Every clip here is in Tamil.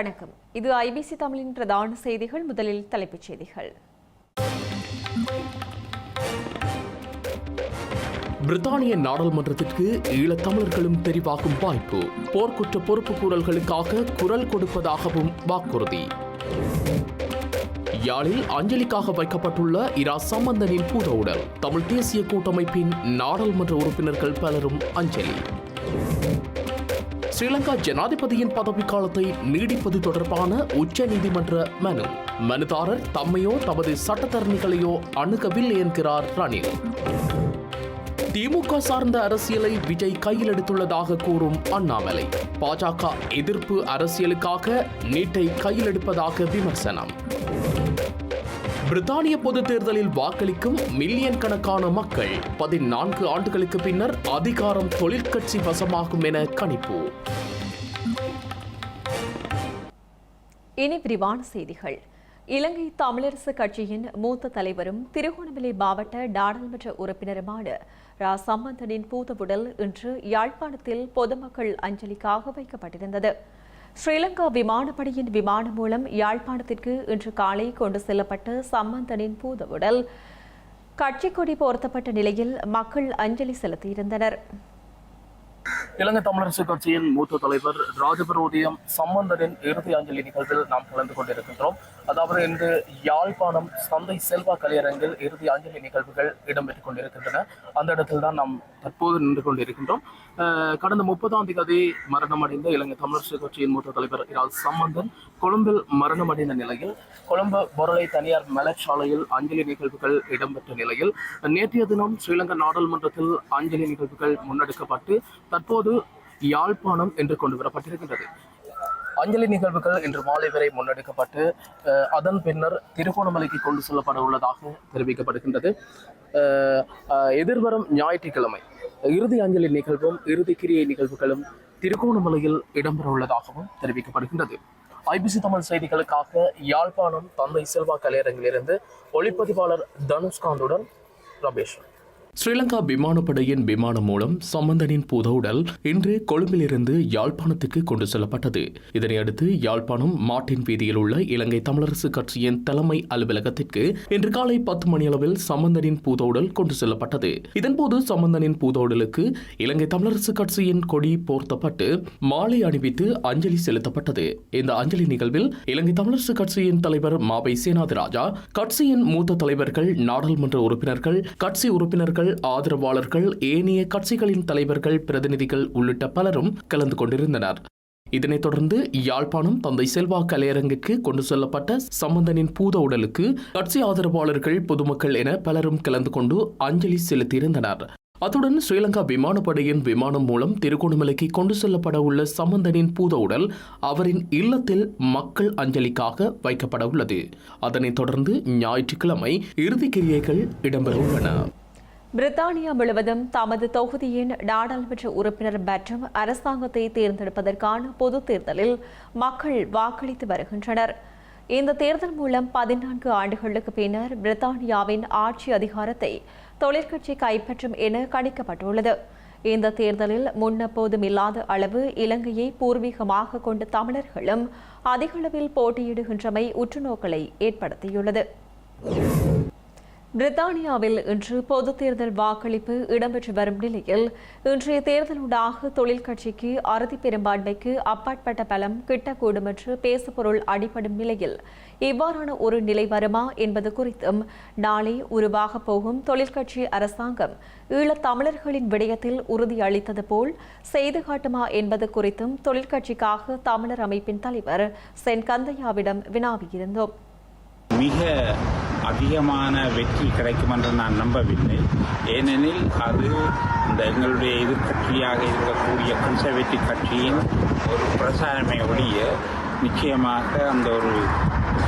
வணக்கம். இது ஐபிசி தமிழின் பிரதான செய்திகள். முதலில் தலைப்புச் செய்திகள். பிரித்தானிய நாடாளுமன்றத்திற்கு ஈழத்தமிழர்களும் தெரிவாகும் வாய்ப்பு. போர்க்குற்ற பொறுப்பு கூறல்களுக்காக குரல் கொடுப்பதாகவும் வாக்குறுதி. யாழில் அஞ்சலிக்காக வைக்கப்பட்டுள்ள இரா சம்பந்தனின் பூத உடல் தமிழ் தேசிய கூட்டமைப்பின் நாடாளுமன்ற உறுப்பினர்கள் பலரும் அஞ்சலி. ஸ்ரீலங்கா ஜனாதிபதியின் பதவிக்காலத்தை நீடிப்பது தொடர்பான உச்ச நீதிமன்ற மனு. மனுதாரர் தம்மையோ தமது சட்டத்தரணிகளையோ அணுகவில்லை என்கிறார் ரணில். திமுக சார்ந்த அரசியலை விஜய் கையில் எடுத்துள்ளதாக கூறும் அண்ணாமலை. பாஜக எதிர்ப்பு அரசியலுக்காக நீட்டை கையில் எடுப்பதாக விமர்சனம். பிரித்தானிய பொது தேர்தலில் வாக்களிக்கும் மில்லியன் கணக்கான மக்கள் பதினான்கு ஆண்டுகளுக்கு பின்னர் அதிகாரம் தொழிற்கட்சி வசமாகும் என கணிப்பு. இனி விரிவான செய்திகள். இலங்கை தமிழரசு கட்சியின் மூத்த தலைவரும் திருகோணமலை மாவட்ட நாடாளுமன்ற உறுப்பினருமான ரா. சம்பந்தனின் பூதவுடல் இன்று யாழ்ப்பாணத்தில் பொதுமக்கள் அஞ்சலிக்காக வைக்கப்பட்டிருந்தது. ஸ்ரீலங்கா விமானப்படையின் விமானம் மூலம் யாழ்ப்பாணத்திற்கு இன்று காலை கொண்டு செல்லப்பட்ட சம்பந்தனின் பூதவுடல். கட்சிக்கொடி போர்த்தப்பட்ட நிலையில் மக்கள் அஞ்சலி செலுத்தியிருந்தனர். இலங்கை தமிழரசு கட்சியின் மூத்த தலைவர் ராஜபரோதியம் சம்பந்தரின் இறுதி அஞ்சலி நிகழ்வில் நாம் கலந்து கொண்டிருக்கின்றோம். அதாவது இன்று யாழ்ப்பாணம் சந்தை செல்வா கலையரங்கில் இறுதி அஞ்சலி நிகழ்வுகள் இடம்பெற்றுக் கொண்டிருக்கின்றன. அந்த இடத்தில் தான் நாம் தற்போது நின்று கொண்டிருக்கின்றோம். கடந்த முப்பதாம் தேதி மரணமடைந்த இலங்கை தமிழரசு கட்சியின் மூத்த தலைவர் இரால் சம்பந்தன் கொழும்பில் மரணமடைந்த நிலையில் கொழும்பு பொருளை தனியார் மலர்ச்சாலையில் அஞ்சலி நிகழ்வுகள் இடம்பெற்ற நிலையில் நேற்றைய தினம் ஸ்ரீலங்கா நாடாளுமன்றத்தில் அஞ்சலி நிகழ்வுகள் முன்னெடுக்கப்பட்டு தற்போது யாழ்ப்பாணம் என்று கொண்டு வரப்பட்டிருக்கின்றது. அஞ்சலி நிகழ்வுகள் இன்று மாலை வரை முன்னெடுக்கப்பட்டு அதன் பின்னர் திருகோணமலைக்கு கொண்டு செல்லப்பட உள்ளதாக தெரிவிக்கப்படுகின்றது. எதிர்வரும் ஞாயிற்றுக்கிழமை இறுதி அஞ்சலி நிகழ்வும் இறுதி கிரியை நிகழ்வுகளும் திருகோணமலையில் இடம்பெற உள்ளதாகவும் தெரிவிக்கப்படுகின்றது. ஐபிசி தமிழ் செய்திகளுக்காக யாழ்ப்பாணம் தந்தை செல்வா கலையரங்கிலிருந்து ஒளிப்பதிவாளர் தனுஷ்காந்துடன் ரமேஷ். ஸ்ரீலங்கா விமானப்படையின் விமானம் மூலம் சம்பந்தனின் புதவுடல் இன்று கொழும்பிலிருந்து யாழ்ப்பாணத்துக்கு கொண்டு செல்லப்பட்டது. இதனையடுத்து யாழ்ப்பாணம் மாட்டின் வீதியில் உள்ள இலங்கை தமிழரசு கட்சியின் தலைமை அலுவலகத்திற்கு இன்று காலை பத்து மணியளவில் சம்பந்தனின் பூதவுடல் கொண்டு செல்லப்பட்டது. இதன்போது சம்பந்தனின் பூதவுடலுக்கு இலங்கை தமிழரசு கட்சியின் கொடி போர்த்தப்பட்டு மாலை அணிவித்து அஞ்சலி செலுத்தப்பட்டது. இந்த அஞ்சலி நிகழ்வில் இலங்கை தமிழரசு கட்சியின் தலைவர் மாவை சேனாதிராஜா கட்சியின் மூத்த தலைவர்கள் நாடாளுமன்ற உறுப்பினர்கள் கட்சி உறுப்பினர்கள் ஆதரவாளர்கள் ஏனைய கட்சிகளின் தலைவர்கள் பிரதிநிதிகள் உள்ளிட்ட பலரும் கலந்து கொண்டிருந்தனர். இதனைத் தொடர்ந்து யாழ்ப்பாணம் தந்தை செல்வா கலையரங்கிற்கு கொண்டு செல்லப்பட்ட சம்பந்தனின் பூத உடலுக்கு கட்சி ஆதரவாளர்கள் பொதுமக்கள் என பலரும் கலந்து கொண்டு அஞ்சலி செலுத்தியிருந்தனர். அத்துடன் ஸ்ரீலங்கா விமானப்படையின் விமானம் மூலம் திருகோணமலைக்கு கொண்டு செல்லப்பட உள்ள சம்பந்தனின் பூத உடல் அவரின் இல்லத்தில் மக்கள் அஞ்சலிக்காக வைக்கப்பட உள்ளது. அதனைத் தொடர்ந்து ஞாயிற்றுக்கிழமை இறுதிக்கிரியைகள் இடம்பெற உள்ளன. பிரித்தானியா முழுவதும் தமது தொகுதியின் நாடாளுமன்ற உறுப்பினர் மற்றும் அரசாங்கத்தை தேர்ந்தெடுப்பதற்கான பொதுத் தேர்தலில் மக்கள் வாக்களித்து வருகின்றனர். இந்த தேர்தல் மூலம் பதினான்கு ஆண்டுகளுக்கு பின்னர் பிரித்தானியாவின் ஆட்சி அதிகாரத்தை தொழிற்கட்சி கைப்பற்றும் என கணிக்கப்பட்டுள்ளது. இந்த தேர்தலில் முன்னெப்போதும் இல்லாத அளவு இலங்கையை பூர்வீகமாக கொண்ட தமிழர்களும் அதிகளவில் போட்டியிடுகின்றமை உற்றுநோக்கலை ஏற்படுத்தியுள்ளது. பிரித்தானியாவில் இன்று பொதுத் தேர்தல் வாக்களிப்பு இடம்பெற்று வரும் நிலையில் இன்றைய தேர்தலூடாக தொழில் கட்சிக்கு அறுதி பெரும்பான்மைக்கு அப்பாற்பட்ட பலம் கிட்டக்கூடும் என்று பேசுபொருள் அடிபடும் நிலையில் இவ்வாறான ஒரு நிலை வருமா என்பது குறித்தும் நாளை உருவாகப் போகும் தொழிற்கட்சி அரசாங்கம் ஈழத் தமிழர்களின் விடயத்தில் உறுதி அளித்தது போல் செய்து காட்டுமா என்பது குறித்தும் தொழிற்கட்சிக்காக தமிழர் அமைப்பின் தலைவர் சென் கந்தையாவிடம் வினாவியிருந்தோம். மிக அதிகமான வெற்றி கிடைக்கும் என்று நான் நம்பவில்லை. ஏனெனில் அது இந்த எங்களுடைய எதிர்க்கட்சியாக இருக்கக்கூடிய கன்சர்வேட்டிவ் கட்சியின் ஒரு பிரசாரமே ஒழிய நிச்சயமாக அந்த ஒரு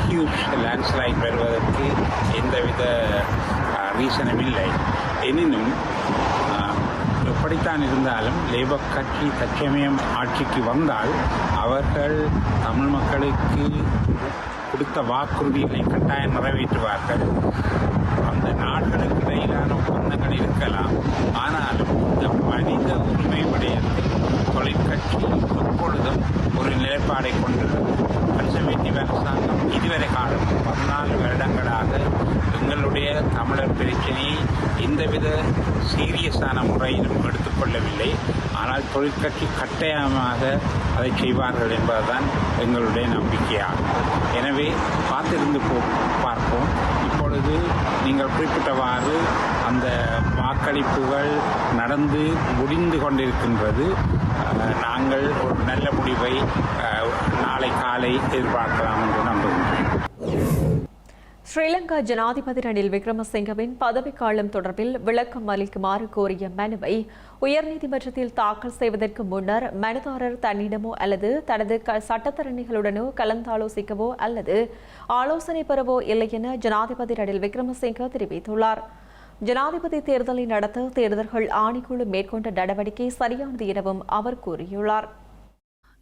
ஹியூஜ் லேண்ட்ஸ்லைட் வருவதற்கு எந்தவித ரீசனும் இல்லை. எனினும் எப்படித்தான் இருந்தாலும் லேபர் கட்சி தற்சமயம் ஆட்சிக்கு வந்தால் அவர்கள் தமிழ் மக்களுக்கு கொடுத்த வாக்குறுதிகளை கட்டாயம் நிறைவேற்றுவார்கள். அந்த நாடுகளுக்கு இடையிலான ஒப்பந்தங்கள் இருக்கலாம். ஆனாலும் இந்த மனித உரிமை விடயத்தில் தொழிற்கட்சி எப்பொழுதும் ஒரு நிலைப்பாடை கொண்டுள்ளது. கன்சர்வேட்டிவ் அரசாங்கம் இதுவரை காலம் பதினாலு வருடங்களாக எங்களுடைய தமிழர் பிரச்சனையை எந்தவித சீரியஸான முறையிலும் எடுத்து ஏற்றுக்கொள்ளவில்லை ஆனால் தொழிற்கட்சி கட்டாயமாக அதை செய்வார்கள் என்பதுதான் எங்களுடைய நம்பிக்கையாகும். எனவே காத்திருந்து போ- பார்ப்போம். இப்பொழுது நீங்கள் குறிப்பிட்டவாறு அந்த வாக்களிப்புகள் நடந்து முடிந்து கொண்டிருக்கின்றது. நாங்கள் ஒரு நல்ல முடிவை நாளை காலை எதிர்பார்க்கலாம் என்று நம்புகிறோம். ஸ்ரீலங்கா ஜனாதிபதி ரணில் விக்ரமசிங்கவின் பதவிக்காலம் தொடர்பில் விளக்கம் அளிக்குமாறு கோரிய மனுவை உயர்நீதிமன்றத்தில் தாக்கல் செய்வதற்கு முன்னர் மனுதாரர் தன்னிடமோ அல்லது தனது க- சட்டத்தரணிகளுடனோ கலந்தாலோசிக்கவோ அல்லது ஆலோசனை பெறவோ இல்லை என ஜனாதிபதி ரணில் விக்ரமசிங்க தெரிவித்துள்ளார். ஜனாதிபதி தேர்தலை நடத்த தேர்தல்கள் ஆணைக்குழு மேற்கொண்ட நடவடிக்கை சரியானது எனவும் அவர் கூறியுள்ளார்.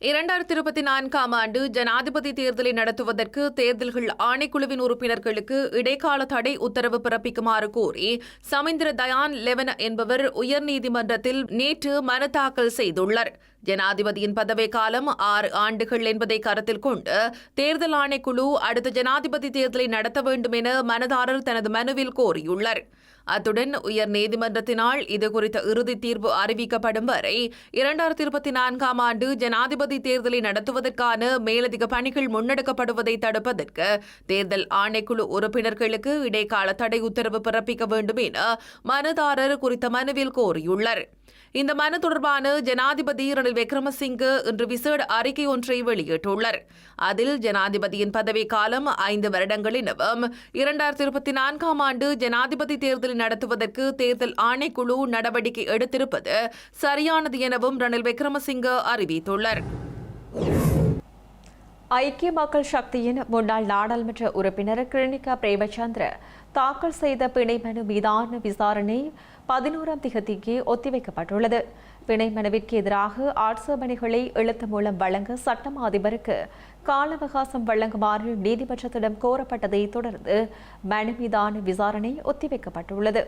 இரண்டாயிரத்தி இருபத்தி நான்காம் ஆண்டு ஜனாதிபதி தேர்தலை நடத்துவதற்கு தேர்தல்கள் ஆணைக்குழுவின் உறுப்பினர்களுக்கு இடைக்கால தடை உத்தரவு பிறப்பிக்குமாறு கோரி சமிந்திர தயான் லெவன என்பவர் உயர்நீதிமன்றத்தில் நேற்று மனு தாக்கல் செய்துள்ளார். ஜனாதிபதியின் பதவி காலம் ஆறு ஆண்டுகள் என்பதை கருத்தில் கொண்டு தேர்தல் ஆணைக்குழு அடுத்த ஜனாதிபதி தேர்தலை நடத்த வேண்டும் என மனதாரர் தனது மனுவில் கோரியுள்ளார். அத்துடன் உயர் நீதிமன்றத்தினால் இதுகுறித்த இறுதி தீர்ப்பு அறிவிக்கப்படும் வரை இரண்டாயிரத்தி இருபத்தி நான்காம் ஆண்டு ஜனாதிபதி தேர்தலை நடத்துவதற்கான மேலதிக பணிகள் முன்னெடுக்கப்படுவதை தடுப்பதற்கு தேர்தல் ஆணைக்குழு உறுப்பினர்களுக்கு இடைக்கால தடை உத்தரவு பிறப்பிக்க வேண்டும் என மனுதாரர் குறித்த மனுவில் கோரியுள்ளார். இந்த மனு தொடர்பான ஜனாதிபதி ரணில் விக்ரமசிங்கே இன்று விசேட அறிக்கை ஒன்றை வெளியிட்டுள்ளார். அதில் ஜனாதிபதியின் பதவி காலம் ஐந்து வருடங்களினவும் இரண்டாயிரத்தி இருபத்தி நான்காம் ஆண்டு ஜனாதிபதி தேர்தலை நடத்துவதற்கு தேர்தல் ஆணைக்குழு நடவடிக்கை எடுத்திருப்பது சரியானது எனவும் ரணில் விக்ரமசிங்கே அறிவித்துள்ளார். ஐக்கிய மக்கள் சக்தியின் முன்னாள் நாடாளுமன்ற உறுப்பினர் கிருணிகா பிரேமச்சந்திர தாக்கல் செய்த பிணை மனு மீதான விசாரணை பதினோராம் திகதிக்கு ஒத்திவைக்கப்பட்டுள்ளது. பிணை மனுவிற்கு எதிராக ஆட்சேபனைகளை எழுத்து மூலம் வழங்க சட்டம் அதிபருக்கு கால அவகாசம் வழங்குமாறு நீதிமன்றத்திடம் கோரப்பட்டதை தொடர்ந்து மனு மீதான விசாரணை ஒத்திவைக்கப்பட்டுள்ளது.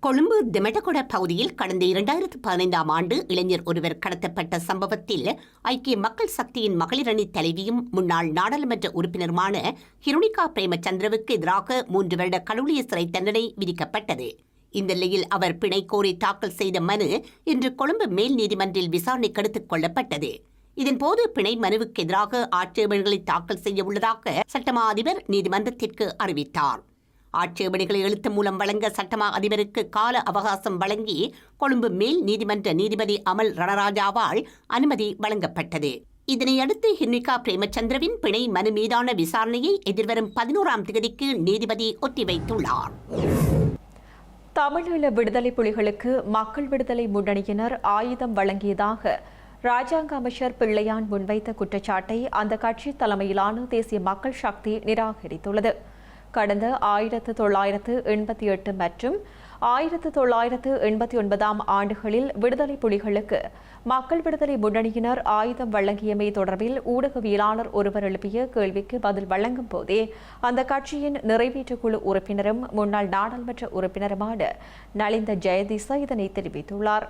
கொழும்பு திமெட்டகொட பகுதியில் கடந்த இரண்டாயிரத்து பதினைந்தாம் ஆண்டு இளைஞர் ஒருவர் கடத்தப்பட்ட சம்பவத்தில் ஐக்கிய மக்கள் சக்தியின் மகளிரணி தலைவியும் முன்னாள் நாடாளுமன்ற உறுப்பினருமான ஹிருணிகா பிரேமச்சந்திரவுக்கு எதிராக மூன்று வருட கடூழிய சிறை தண்டனை விதிக்கப்பட்டது. இந்த நிலையில் அவர் பிணை கோரி தாக்கல் செய்த மனு இன்று கொழும்பு மேல் நீதிமன்றில் விசாரணைக்கு எடுத்துக் கொள்ளப்பட்டது. இதன்போது பிணை மனுவுக்கு எதிராக ஆட்சேபனைகளை தாக்கல் செய்ய உள்ளதாக சட்டமா அதிபர் நீதிமன்றத்திற்கு அறிவித்தார். ஆட்சேபனைகளை எழுத்து மூலம் வழங்க சட்டமா அதிபருக்கு கால அவகாசம் வழங்கி கொழும்பு மேல் நீதிமன்ற நீதிபதி அமல் ரணராஜாவால் அனுமதி வழங்கப்பட்டது. இதனையடுத்து ஹின்னிகா பிரேமச்சந்திரவின் பிணை மனு மீதான விசாரணையை எதிர்வரும் பதினோராம் தேதிக்கு நீதிபதி ஒத்திவைத்துள்ளார். தமிழீழ விடுதலை புலிகளுக்கு மக்கள் விடுதலை முன்னணியினர் ஆயுதம் வழங்கியதாக ராஜாங்க அமைச்சர் பிள்ளையான் முன்வைத்த குற்றச்சாட்டை அந்த கட்சி தலைமையிலான தேசிய மக்கள் சக்தி நிராகரித்துள்ளது. கடந்த ஆயிரத்து தொள்ளாயிரத்து எண்பத்தி எட்டு மற்றும் ஆயிரத்து தொள்ளாயிரத்து எண்பத்தி ஒன்பதாம் ஆண்டுகளில் விடுதலை புலிகளுக்கு மக்கள் விடுதலை முன்னணியினர் ஆயுதம் வழங்கியமை தொடர்பில் ஊடகவியலாளர் ஒருவர் எழுப்பிய கேள்விக்கு பதில் வழங்கும் போதே அந்த கட்சியின் நிறைவேற்றுக்குழு உறுப்பினரும் முன்னாள் நாடாளுமன்ற உறுப்பினருமான நலிந்த ஜெயதிச இதனை தெரிவித்துள்ளார்.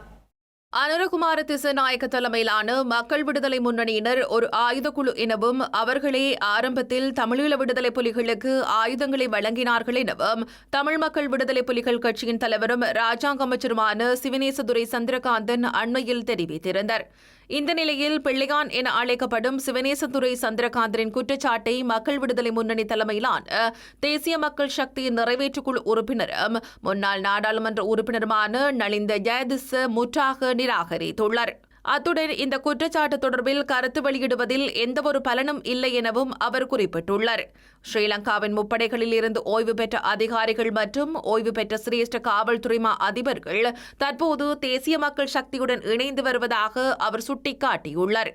அனுரகுமார திசநாயக்க தலைமையிலான மக்கள் விடுதலை முன்னணியினர் ஒரு ஆயுதக்குழு எனவும் அவர்களே ஆரம்பத்தில் தமிழீழ விடுதலை புலிகளுக்கு ஆயுதங்களை வழங்கினார்கள் எனவும் தமிழ் மக்கள் விடுதலை புலிகள் கட்சியின் தலைவரும் ராஜாங்க அமைச்சருமான சிவனேசதுரை சந்திரகாந்தன் அண்மையில் தெரிவித்திருந்தார். இந்த நிலையில் பிள்ளையான் என அழைக்கப்படும் சிவனேசதுரை சந்திரகாந்தரின் குற்றச்சாட்டை மக்கள் விடுதலை முன்னணி தலைமையிலான தேசிய மக்கள் சக்தியின் நிறைவேற்றுக்குழு உறுப்பினரும் முன்னாள் நாடாளுமன்ற உறுப்பினருமான நலிந்த ஜெயதிஸ் முற்றாக நிராகரித்துள்ளார். அத்துடன் இந்த குற்றச்சாட்டு தொடர்பில் கருத்து வெளியிடுவதில் எந்தவொரு பலனும் இல்லை எனவும் அவர் குறிப்பிட்டுள்ளார். ஸ்ரீலங்காவின் முப்படைகளில் இருந்து ஓய்வு பெற்ற அதிகாரிகள் மற்றும் ஓய்வு பெற்ற சிரேஷ்ட காவல்துறை மா அதிபர்கள் தற்போது தேசிய மக்கள் சக்தியுடன் இணைந்து வருவதாக அவர் சுட்டிக்காட்டியுள்ளார்.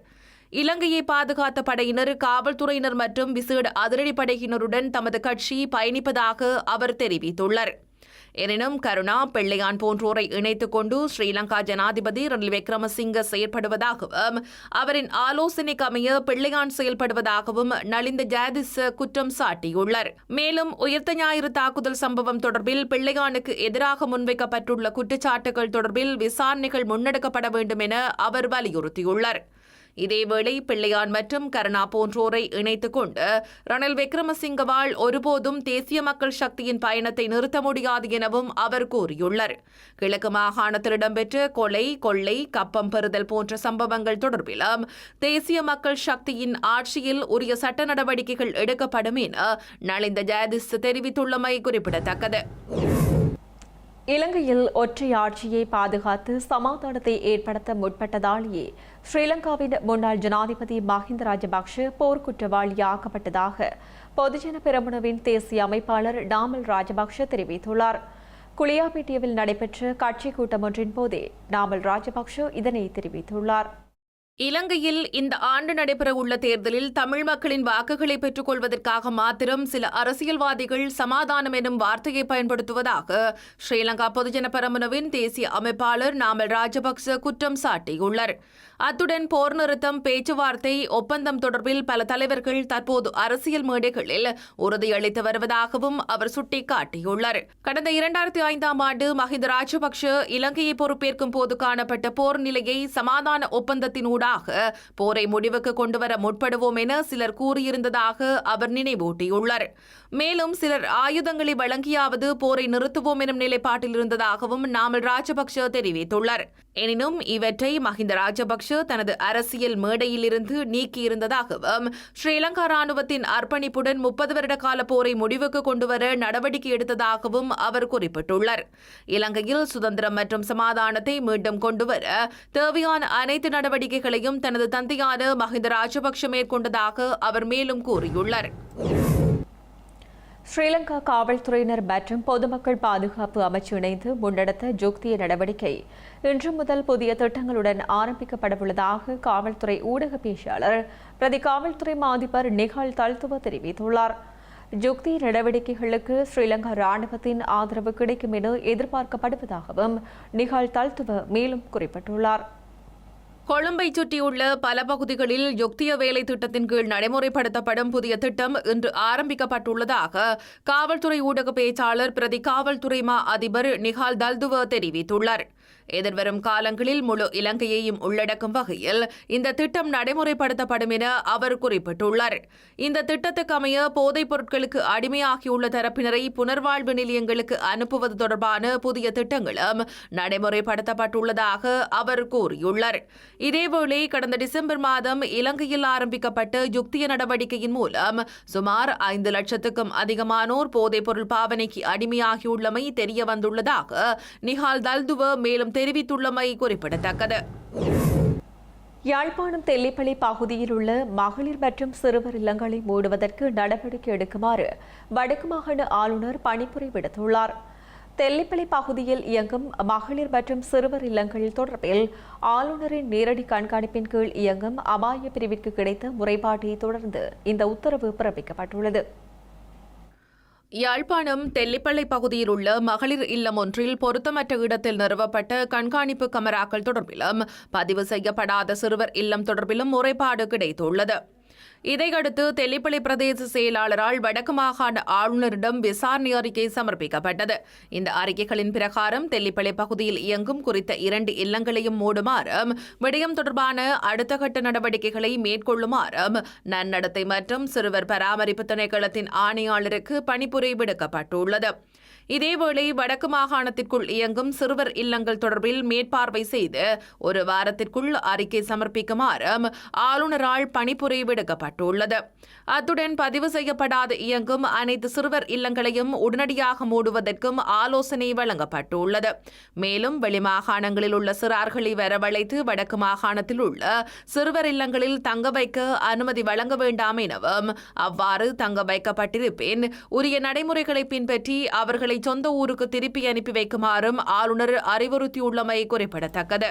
இலங்கையை பாதுகாத்த படையினர் காவல்துறையினர் மற்றும் விசேட அதிரடிப்படையினருடன் தமது கட்சி பயணிப்பதாக அவர் தெரிவித்துள்ளார். எனினும் கருணா பிள்ளையான் போன்றோரை இணைத்துக் கொண்டு ஸ்ரீலங்கா ஜனாதிபதி ரணில் விக்ரமசிங்க செயற்படுவதாகவும் அவரின் ஆலோசனைக்கு அமைய பிள்ளையான் செயல்படுவதாகவும் நலிந்த ஜாதிஸ் குற்றம் சாட்டியுள்ளார். மேலும் உயிர்த்த ஞாயிறு தாக்குதல் சம்பவம் தொடர்பில் பிள்ளையானுக்கு எதிராக முன்வைக்கப்பட்டுள்ள குற்றச்சாட்டுகள் தொடர்பில் விசாரணைகள் முன்னெடுக்கப்பட வேண்டும் என அவர் வலியுறுத்தியுள்ளார். இதேவேளை பிள்ளையான் மற்றும் கருணா போன்றோரை இணைத்துக் கொண்டு ரணில் விக்ரமசிங்கவால் ஒருபோதும் தேசிய மக்கள் சக்தியின் பயணத்தை நிறுத்த முடியாது எனவும் அவர் கூறியுள்ளார். கிழக்கு மாகாணத்தில் இடம்பெற்ற கொலை கொள்ளை கப்பம் பெறுதல் போன்ற சம்பவங்கள் தொடர்பிலும் தேசிய மக்கள் சக்தியின் ஆட்சியில் உரிய சட்ட நடவடிக்கைகள் எடுக்கப்படும் என நலிந்த ஜாதிஸ் தெரிவித்துள்ளமை குறிப்பிடத்தக்கது. இலங்கையில் ஒற்றை ஆட்சியை பாதுகாத்து சமாதானத்தை ஏற்படுத்த முற்பட்டதாலேயே ஸ்ரீலங்காவின் முன்னாள் ஜனாதிபதி மஹிந்த ராஜபக்ஷ போர்க்குற்றவாளியாக்கப்பட்டதாக பொதுஜன பெரமுனவின் தேசிய அமைப்பாளர் டாமல் ராஜபக்ஷ தெரிவித்துள்ளார். குளியாபேட்டியவில் நடைபெற்ற கட்சி கூட்டம் ஒன்றின் போதே நாமல் ராஜபக்ஷ இதனை தெரிவித்துள்ளார். இலங்கையில் இந்த ஆண்டு நடைபெறவுள்ள தேர்தலில் தமிழ் மக்களின் வாக்குகளை பெற்றுக் கொள்வதற்காக மாத்திரம் சில அரசியல்வாதிகள் சமாதானம் எனும் வார்த்தையை பயன்படுத்துவதாக ஸ்ரீலங்கா பொதுஜன பெரமுனவின் தேசிய அமைப்பாளர் நாமல் ராஜபக்ச குற்றம் சாட்டியுள்ளார். அத்துடன் போர் நிறுத்தம் பேச்சுவார்த்தை ஒப்பந்தம் தொடர்பில் பல தலைவர்கள் தற்போது அரசியல் மேடைகளில் உறுதியளித்து வருவதாகவும் அவர் சுட்டிக்காட்டியுள்ளார். கடந்த இரண்டாயிரத்தி ஐந்தாம் ஆண்டு மஹிந்த ராஜபக்ஷ இலங்கையை பொறுப்பேற்கும் போது காணப்பட்ட போர் நிலையை சமாதான ஒப்பந்தத்தினூடாக போரை முடிவுக்கு கொண்டுவர முற்படுவோம் என சிலர் கூறியிருந்ததாக அவர் நினைவூட்டியுள்ளார். மேலும் சிலர் ஆயுதங்களை வழங்கியாவது போரை நிறுத்துவோம் எனும் நிலைப்பாட்டில் இருந்ததாகவும் நாமல் ராஜபக்ஷ தெரிவித்துள்ளார். எனினும் இவற்றை மஹிந்த ராஜபக்ஷ தனது அரசியல் மேடையிலிருந்து நீக்கியிருந்ததாகவும் ஸ்ரீலங்கா ராணுவத்தின் அர்ப்பணிப்புடன் முப்பது வருட கால போரை முடிவுக்கு கொண்டுவர நடவடிக்கை எடுத்ததாகவும் அவர் குறிப்பிட்டுள்ளார். இலங்கையில் சுதந்திரம் மற்றும் சமாதானத்தை மீண்டும் கொண்டுவர தேவையான அனைத்து நடவடிக்கைகளையும் தனது தந்தையான மஹிந்த ராஜபக்ஷ மேற்கொண்டதாக அவர் மேலும் கூறியுள்ளார். ஸ்ரீலங்கா காவல்துறையினர் மற்றும் பொதுமக்கள் பாதுகாப்பு அமைச்சு இணைந்து முன்னெடுத்த ஜோக்திய நடவடிக்கை. இன்று முதல் புதிய திட்டங்களுடன் ஆரம்பிக்கப்படவுள்ளதாக காவல்துறை ஊடக பேச்சாளர் பிரதி காவல்துறை மாதிபர் நிகால் தல்துவ தெரிவித்துள்ளார். ஜுக்தி நடவடிக்கைகளுக்கு ஸ்ரீலங்கா ராணுவத்தின் ஆதரவு கிடைக்கும் என எதிர்பார்க்கப்படுவதாகவும் நிகால் தல்துவ மேலும் குறிப்பிட்டுள்ளார். கொழும்பை சுற்றியுள்ள பல பகுதிகளில் யுக்திய வேலை திட்டத்தின் கீழ் நடைமுறைப்படுத்தப்படும் புதிய திட்டம் இன்று ஆரம்பிக்கப்பட்டுள்ளதாக காவல்துறை ஊடக பேச்சாளர் பிரதி காவல்துறை மா அதிபர் நிஹால் தல்துவ தெரிவித்துள்ளார். எதிர்வரும் காலங்களில் முழு இலங்கையையும் உள்ளடக்கும் வகையில் இந்த திட்டம் நடைமுறைப்படுத்தப்படும் என அவர் குறிப்பிட்டுள்ளார். இந்த திட்டத்துக்கு அமைய போதைப் பொருட்களுக்கு அடிமையாகியுள்ள தரப்பினரை புனர்வாழ்வு நிலையங்களுக்கு அனுப்புவது தொடர்பான புதிய திட்டங்களும் நடைமுறைப்படுத்தப்பட்டுள்ளதாக அவர் கூறியுள்ளார். இதேவேளை கடந்த டிசம்பர் மாதம் இலங்கையில் ஆரம்பிக்கப்பட்ட யுக்திய நடவடிக்கையின் மூலம் சுமார் ஐந்து லட்சத்துக்கும் அதிகமானோர் போதைப்பொருள் பாவனைக்கு அடிமையாகியுள்ளமை தெரிய வந்துள்ளதாக நிஹால் தல்துவ மேலும் தெரிவித்துள்ளமை குறிப்பிடத்தக்கது. யாழ்ப்பாணம் தெல்லிப்பள்ளி பகுதியில் உள்ள மகளிர் மற்றும் சிறுவர் இல்லங்களை மூடுவதற்கு நடவடிக்கை எடுக்குமாறு வடக்கு மாகாண ஆளுநர் பணிப்புரை விடுத்துள்ளார். தெல்லிப்பள்ளி பகுதியில் இயங்கும் மகளிர் மற்றும் சிறுவர் இல்லங்கள் தொடர்பில் ஆளுநரின் நேரடி கண்காணிப்பின் கீழ் இயங்கும் அபாய பிரிவிற்கு கிடைத்த முறைப்பாட்டை தொடர்ந்து இந்த உத்தரவு பிறப்பிக்கப்பட்டுள்ளது. யாழ்ப்பாணம் தெல்லிப்பள்ளை பகுதியில் உள்ள மகளிர் இல்லம் ஒன்றில் பொருத்தமற்ற இடத்தில் நிறுவப்பட்ட கண்காணிப்பு கமராக்கள் தொடர்பிலும் பதிவு செய்யப்படாத சிறுவர் இல்லம் தொடர்பிலும் முறைப்பாடு கிடைத்துள்ளது. இதையடுத்து தெல்லிப்பள்ளி பிரதேச செயலாளரால் வடக்கு மாகாண ஆளுநரிடம் விசாரணை அறிக்கை சமர்ப்பிக்கப்பட்டது. இந்த அறிக்கைகளின் பிரகாரம் தெல்லிப்பள்ளி பகுதியில் இயங்கும் குறித்த இரண்டு இல்லங்களையும் மூடுமாறும் விடயம் தொடர்பான அடுத்த கட்ட நடவடிக்கைகளை மேற்கொள்ளுமாறும் நன்னடத்தை மற்றும் சிறுவர் பராமரிப்பு திணைக்களத்தின் ஆணையாளருக்கு பணிப்புரை விடுக்கப்பட்டுள்ளது. இதேவேளை வடக்கு மாகாணத்திற்குள் இயங்கும் சிறுவர் இல்லங்கள் தொடர்பில் மேற்பார்வை செய்து ஒரு வாரத்திற்குள் அறிக்கை சமர்ப்பிக்குமாறும் ஆளுநரால் பணிப்புரை விடுக்கப்பட்டுள்ளது. அத்துடன் பதிவு செய்யப்படாது இயங்கும் அனைத்து சிறுவர் இல்லங்களையும் உடனடியாக மூடுவதற்கும் ஆலோசனை வழங்கப்பட்டுள்ளது. மேலும் வெளிமாகாணங்களில் உள்ள சிறார்களை வரவழைத்து வடக்கு மாகாணத்தில் உள்ள சிறுவர் இல்லங்களில் தங்க வைக்க அனுமதி வழங்க வேண்டாம் எனவும் அவ்வாறு தங்க வைக்கப்பட்டிருப்பின். உரிய நடைமுறைகளை பின்பற்றி அவர்களை சொந்த ஊருக்கு திருப்பி அனுப்பி வைக்குமாறும் ஆளுநர் அறிவுறுத்தியுள்ளமை குறிப்பிடத்தக்கது.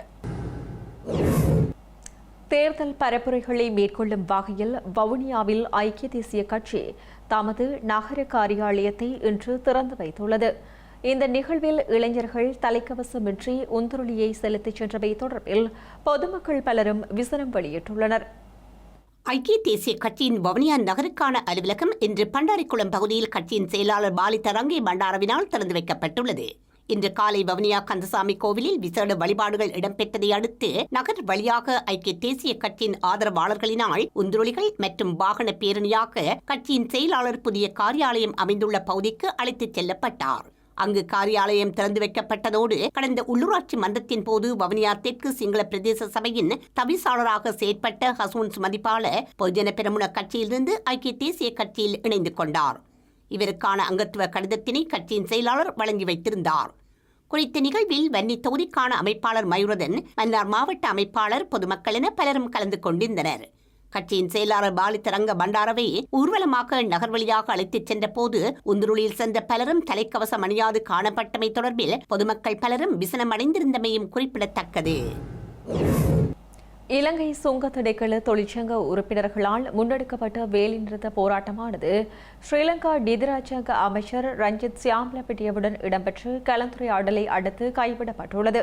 தேர்தல் பரப்புரைகளை மேற்கொள்ளும் வகையில் வவுனியாவில் ஐக்கிய தேசிய கட்சி தமது நகர காரியாலயத்தை இன்று திறந்து வைத்துள்ளது. இந்த நிகழ்வில் இளைஞர்கள் தலைக்கவசமின்றி உந்துருளியை செலுத்திச் சென்றவை தொடர்பில் பொதுமக்கள் பலரும் விசனம் வெளியிட்டுள்ளனர். ஐக்கிய தேசிய கட்சியின் வவுனியா நகருக்கான அலுவலகம் இன்று பண்டாரிக்குளம் பகுதியில் கட்சியின் செயலாளர் பாலி தரங்கை பண்டாரவினால் திறந்து வைக்கப்பட்டுள்ளது. இன்று காலை வவுனியா கந்தசாமி கோவிலில் விசேட வழிபாடுகள் இடம்பெற்றதை அடுத்து நகர் வழியாக ஐக்கிய தேசிய கட்சியின் ஆதரவாளர்களினால் உந்துருளிகள் மற்றும் வாகன பேரணியாக கட்சியின் செயலாளர் புதிய காரியாலயம் அமைந்துள்ள பகுதிக்கு அழைத்துச் செல்லப்பட்டார். அங்கு காரியாலயம் திறந்து வைக்கப்பட்டதோடு கடந்த உள்ளூராட்சி மன்றத்தின் போது வவுனியா தெற்கு சிங்கள பிரதேச சபையின் தவிசாளராக செயற்பட்ட ஹசூன் சுமதிபால பொதுஜன பெருமுன கட்சியிலிருந்து ஐக்கிய தேசிய கட்சியில் இணைந்து கொண்டார். இவருக்கான அங்கத்துவ கடிதத்தினை கட்சியின் செயலாளர் வழங்கி வைத்திருந்தார். குறித்த நிகழ்வில் வன்னி தொகுதிக்கான அமைப்பாளர் மயூரதன் மன்னார் மாவட்ட அமைப்பாளர் பொதுமக்கள் என பலரும் கலந்து கொண்டிருந்தனர். கட்சியின் செயலாளர் பாலித்தரங்க பண்டாரவை ஊர்வலமாக நகர் வழியாக அழைத்துச் சென்ற போது உந்துருளில் சென்ற பலரும் தலைக்கவசம் அணியாது காணப்பட்டமை தொடர்பில் பொதுமக்கள் பலரும் விசனமடைந்திருந்தமையும் குறிப்பிடத்தக்கது. இலங்கை சுங்க திணைக்கள தொழிற்சங்க உறுப்பினர்களால் முன்னெடுக்கப்பட்ட வேலைநிறுத்த போராட்டமானது ஸ்ரீலங்கா நிதிராஜாங்க அமைச்சர் ரஞ்சித் சியாம்லபிட்டியவுடன் இடம்பெற்று கலந்துரையாடலை அடுத்து கைவிடப்பட்டுள்ளது.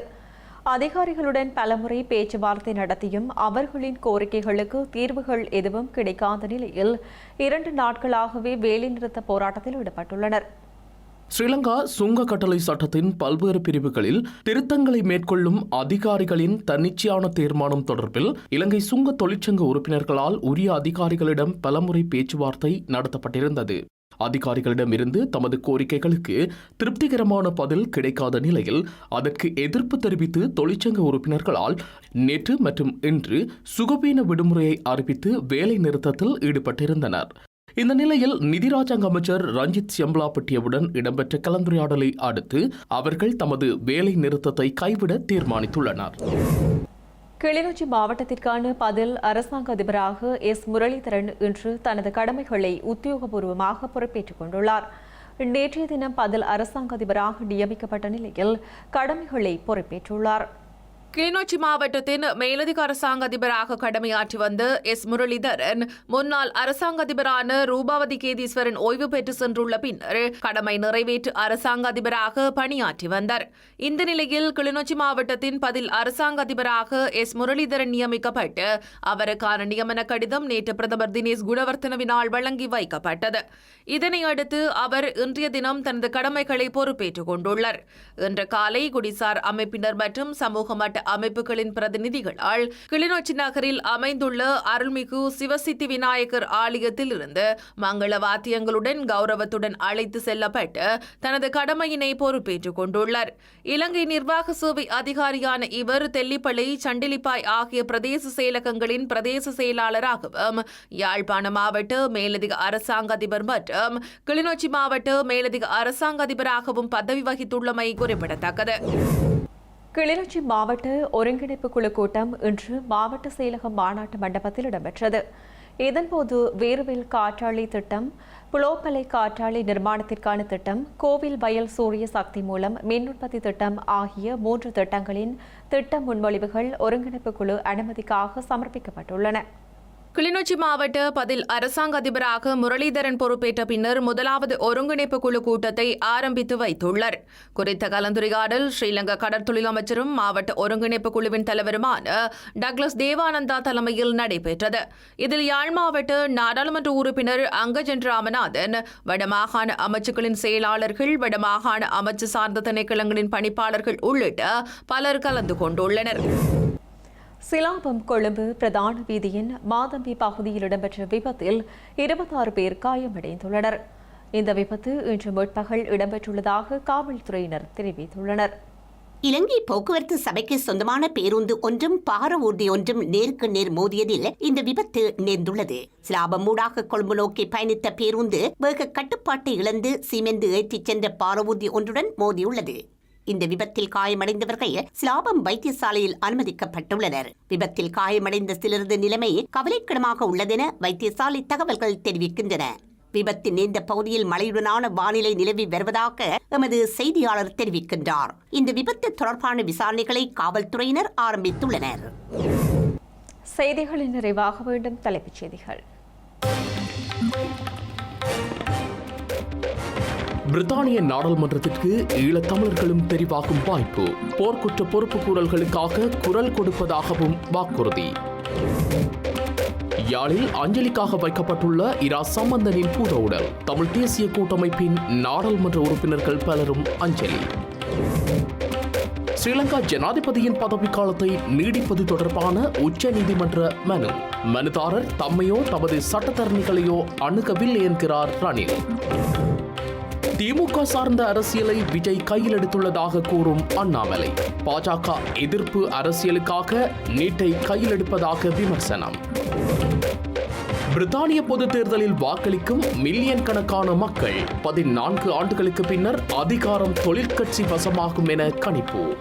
அதிகாரிகளுடன் பலமுறை பேச்சுவார்த்தை நடத்தியும் அவர்களின் கோரிக்கைகளுக்கு தீர்வுகள் எதுவும் கிடைக்காத நிலையில் இரண்டு நாட்களாகவே வேலைநிறுத்த போராட்டத்தில் ஈடுபட்டுள்ளனர். ஸ்ரீலங்கா சுங்க கட்டளை சட்டத்தின் பல்வேறு பிரிவுகளில் திருத்தங்களை மேற்கொள்ளும் அதிகாரிகளின் தன்னிச்சையான தீர்மானம் தொடர்பில் இலங்கை சுங்க தொழிற்சங்க உறுப்பினர்களால் உரிய அதிகாரிகளிடம் பலமுறை பேச்சுவார்த்தை நடத்தப்பட்டிருந்தது. அதிகாரிகளிடமிருந்து தமது கோரிக்கைகளுக்கு திருப்திகரமான பதில் கிடைக்காத நிலையில் அதற்கு எதிர்ப்பு தெரிவித்து தொழிற்சங்க உறுப்பினர்களால் நேற்று மற்றும் இன்று சுகபீன விடுமுறையை அறிவித்து வேலை நிறுத்தத்தில் ஈடுபட்டிருந்தனர். இந்த நிலையில் நிதி ராஜாங்க அமைச்சர் ரஞ்சித் சியம்பலாப்பட்டியவுடன் இடம்பெற்ற கலந்துரையாடலை அடுத்து அவர்கள் தமது வேலை நிறுத்தத்தை கைவிட தீர்மானித்துள்ளனர். கிளிநொச்சி மாவட்டத்திற்கான பதில் அரசாங்க அதிபராக எஸ். முரளிதரன் இன்று தனது கடமைகளை உத்தியோகபூர்வமாக பொறுப்பேற்றுக் கொண்டுள்ளார். நேற்றைய தினம் பதில் அரசாங்க அதிபராக நியமிக்கப்பட்ட நிலையில் கடமைகளை பொறுப்பேற்றுள்ளார். கிளிநொச்சி மாவட்டத்தின் மேலதிக அரசாங்க அதிபராக கடமையாற்றி வந்த எஸ் முரளிதரன் முன்னாள் அரசாங்க அதிபரான ரூபாவதி கேதீஸ்வரன் ஓய்வு பெற்று சென்றுள்ள பின்னர் கடமை நிறைவேற்று அரசாங்க அதிபராக பணியாற்றி வந்தார். இந்த நிலையில் கிளிநொச்சி மாவட்டத்தின் பதில் அரசாங்க அதிபராக எஸ் முரளிதரன் நியமிக்கப்பட்டு அவருக்கான நியமன கடிதம் நேற்று பிரதமர் தினேஷ் குணவர்த்தனவினால் வழங்கி வைக்கப்பட்டது. இதனை அடுத்து அவர் இன்றைய தினம் தனது கடமைகளை பொறுப்பேற்றுக் கொண்டுள்ளார். இன்று காலை குடிசார் அமைப்பினர் மற்றும் சமூக மட்ட அமைப்புகளின் பிரதிநிதிகளால் கிளிநொச்சி நகரில் அமைந்துள்ள அருள்மிகு சிவசித்தி விநாயகர் ஆலயத்தில் இருந்து மங்கள வாத்தியங்களுடன் கௌரவத்துடன் அழைத்து செல்லப்பட்டு தனது கடமையினை பொறுப்பேற்றுக் கொண்டுள்ளார். இலங்கை நிர்வாக சேவை அதிகாரியான இவர் தெல்லிப்பளை சண்டிலிப்பாய் ஆகிய பிரதேச செயலகங்களின் பிரதேச செயலாளராகவும் யாழ்ப்பாண மாவட்ட மேலதிக அரசாங்க அதிபர் மற்றும் கிளிநொச்சி மாவட்ட மேலதிக அரசாங்க அதிபராகவும் பதவி வகித்துள்ளமை குறிப்பிடத்தக்கது. கிளிநொச்சி மாவட்ட ஒருங்கிணைப்பு குழு கூட்டம் இன்று மாவட்ட செயலகம் மாநாட்டு மண்டபத்தில் இடம்பெற்றது. இதன்போது வேர்வில் காற்றாலை திட்டம் புலோப்பலை காற்றாளி நிர்மாணத்திற்கான திட்டம் கோவில் வயல் சூரிய சக்தி மூலம் மின் உற்பத்தி திட்டம் ஆகிய மூன்று திட்டங்களின் திட்ட முன்மொழிவுகள் ஒருங்கிணைப்பு குழு அனுமதிக்காக சமர்ப்பிக்கப்பட்டுள்ளன. கிளிநொச்சி மாவட்ட பதில் அரசாங்க அதிபராக முரளிதரன் பொறுப்பேற்ற பின்னர் முதலாவது ஒருங்கிணைப்பு குழு கூட்டத்தை ஆரம்பித்து வைத்துள்ளார். குறித்த கலந்துரையாடல் ஸ்ரீலங்கா கடற்தொழில் அமைச்சரும் மாவட்ட ஒருங்கிணைப்பு குழுவின் தலைவருமான டக்ளஸ் தேவானந்தா தலைமையில் நடைபெற்றது. இதில் யாழ் மாவட்ட நாடாளுமன்ற உறுப்பினர் அங்கஜன் ராமநாதன் வடமாகாண அமைச்சுக்களின் செயலாளர்கள் வடமாகாண அமைச்சு சார்ந்த திணைக்களங்களின் பணிப்பாளர்கள் உள்ளிட்ட பலர் கலந்து கொண்டுள்ளனர். சிலாபம் கொழும்பு பிரதான வீதியின் மாதம்பி பகுதியில் இடம்பெற்ற விபத்தில் இருபத்தாறு பேர் காயமடைந்துள்ளனர். இந்த விபத்து இன்று முற்பகல் இடம்பெற்றுள்ளதாக காவல்துறையினர் தெரிவித்துள்ளனர். இலங்கை போக்குவரத்து சபைக்கு சொந்தமான பேருந்து ஒன்றும் பார ஊர்தி ஒன்றும் நேருக்கு நேர் மோதியதில் இந்த விபத்து நேர்ந்துள்ளது. சிலாபம் ஊடாக கொழும்பு நோக்கி பயணித்த பேருந்து வேக கட்டுப்பாட்டை இழந்து சீமெந்து ஏற்றிச் சென்ற பார ஊர்தி ஒன்றுடன் மோதியுள்ளது. இந்த விபத்தில் காயமடைந்தவர்கள் சிலாபம் வைத்தியசாலையில் அனுமதிக்கப்பட்டுள்ளனர். விபத்தில் காயமடைந்த சிலரது நிலைமை கவலைக்கிடமாக உள்ளதென வைத்தியசாலை தகவல்கள் தெரிவிக்கின்றன. விபத்தின் இந்த பகுதியில் மழையுடனான வானிலை நிலவி வருவதாக எமது செய்தியாளர் தெரிவிக்கின்றார். இந்த விபத்து தொடர்பான விசாரணைகளை காவல்துறையினர் ஆரம்பித்துள்ளனர். செய்திகளின் நிறைவாக வேண்டும் தலைப்புச் செய்திகள். பிரித்தானிய நாடாளுமன்றத்திற்கு ஈழத்தமிழர்களும் தெரிவாகும் வாய்ப்பு. போர்க்குற்ற பொறுப்பு கூறல்களுக்காக குரல் கொடுப்பதாகவும் வாக்குறுதி. யாழில் அஞ்சலிக்காக வைக்கப்பட்டுள்ள இரா சம்பந்தனின் பூத உடல். தமிழ் தேசிய கூட்டமைப்பின் நாடாளுமன்ற உறுப்பினர்கள் பலரும் அஞ்சலி. ஸ்ரீலங்கா ஜனாதிபதியின் பதவிக்காலத்தை நீடிப்பது தொடர்பான உச்ச நீதிமன்ற மனு. மனுதாரர் தம்மையோ தமது சட்டத்தரணிகளையோ அணுகவில்லை என்கிறார் ரணில். திமுக சார்ந்த அரசியலை விஜய் கையில் எடுத்துள்ளதாக கூறும் அண்ணாமலை. பாஜக எதிர்ப்பு அரசியலுக்காக நீட்டை கையில் எடுப்பதாக விமர்சனம். பிரித்தானிய பொதுத் தேர்தலில் வாக்களிக்கும் மில்லியன் கணக்கான மக்கள் பதினான்கு ஆண்டுகளுக்கு பின்னர் அதிகாரம் தொழிற்கட்சி வசமாகும் என கணிப்பு.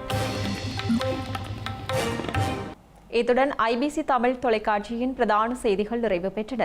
இத்துடன் ஐபிசி தமிழ் தொலைக்காட்சியின் பிரதான செய்திகள் நிறைவு பெற்றன.